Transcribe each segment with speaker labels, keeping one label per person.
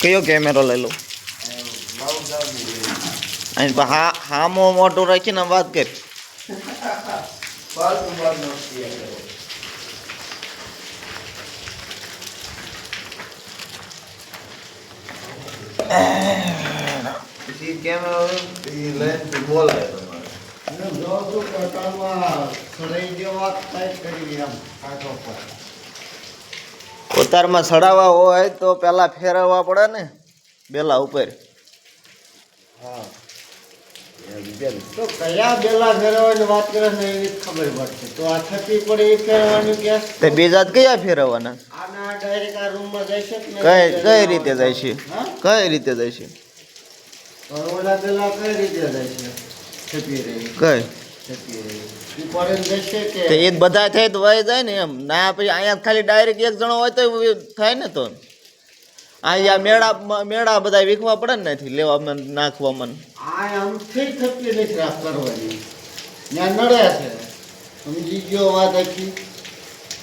Speaker 1: કયો કેમેરો લઈ લો
Speaker 2: લાવું થાય ને લઈ લીજો
Speaker 1: અહીં પા- હા હામો મોટો રાખીને વાત કર
Speaker 2: ફાલતુ બાદ નોસ્તી કરો પછી કેમેરો એ લઈને પછી બોલાય તમારે
Speaker 3: અને જો તું કટામાં સડાઈ જેવા ટાઈપ કરી એમ કાંઠો પર
Speaker 1: ઉતારમાં સડાવવા હોય તો પેલા ફેરવવા પડે ને બેલા ઉપર.
Speaker 3: હા. તો કયા બેલા ફેરવવાની વાત કરે ને એવી ખબર પડશે. તો આ થતી પડે એ ફેરવવાનું કે
Speaker 1: તે બીજા કયા ફેરવવાના?
Speaker 3: આના ડાયરેક્ટ આ રૂમમાં જશે
Speaker 1: કઈ કઈ રીતે જાય છે કઈ રીતે જાય છે
Speaker 3: ઓલા બેલા કઈ રીતે જશે
Speaker 1: કઈ?
Speaker 3: જશે
Speaker 1: એ બધા થાય તો વહી જાય ને એમ. ના પછી અહીંયા ખાલી ડાયરેક્ટ એક જણો હોય તો થાય ને તો. અહીંયા મેળા મેળા બધા વીખવા પડે ને નથી લેવા મન નાખવા મન.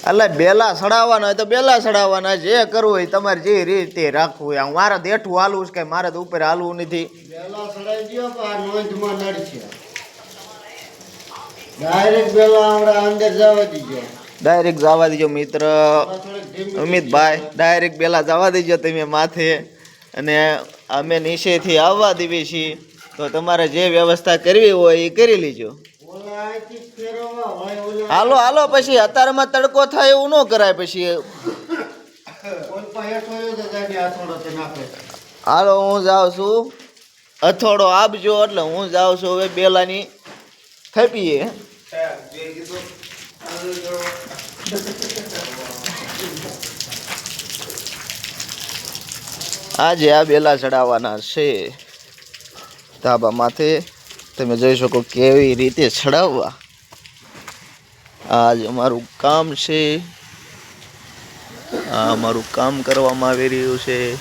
Speaker 1: એટલે બેલા સડાવવાના હોય તો બેલા સડાવવાના. જે કરવું હોય તમારે જે રીતે રાખવું હોય. મારે તો હેઠું હાલવું છે કે મારે તો ઉપર હાલવું નથી.
Speaker 3: બેલા સડાવી દો નોંધમાં ડાયરેક્ટ બેલા હમણાં અંદર જવા દીજો.
Speaker 1: ડાયરેક્ટ જવા દીજો મિત્ર. અમિતભાઈ ડાયરેક્ટ પેલા જવા દેજો તમે માથે. અને અમે નીચેથી આવવા દેવી છીએ. તો તમારે જે વ્યવસ્થા કરવી હોય એ કરી લેજો. હાલો હાલો પછી અત્યારમાં તડકો થાય એવું ન કરાય પછી. હાલો હું જાઉં છું. અથોડો આપજો એટલે હું જાઉં છું હવે બેલાની
Speaker 2: કરો.
Speaker 1: આજે આ બેલા ચડાવવાના છે. ધાબા માથે તમે જોઈ શકો કેવી રીતે ચડાવવા. આજ અમારું કામ છે. આ અમારું કામ કરવામાં આવી રહ્યું છે.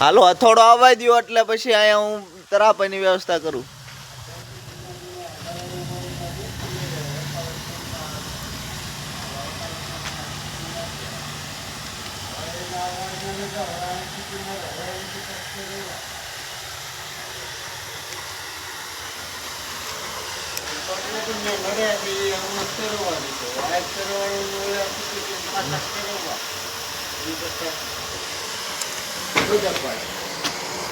Speaker 1: હાલો હથોડો આવવા દો એટલે પછી અહીંયા હું તરાપાની વ્યવસ્થા કરું
Speaker 3: નડ્યા છે એ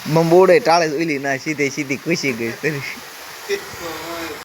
Speaker 1: કરકા મંબોડે ટાળે ઓલી ના સીધે સીધી ખુશી ગઈ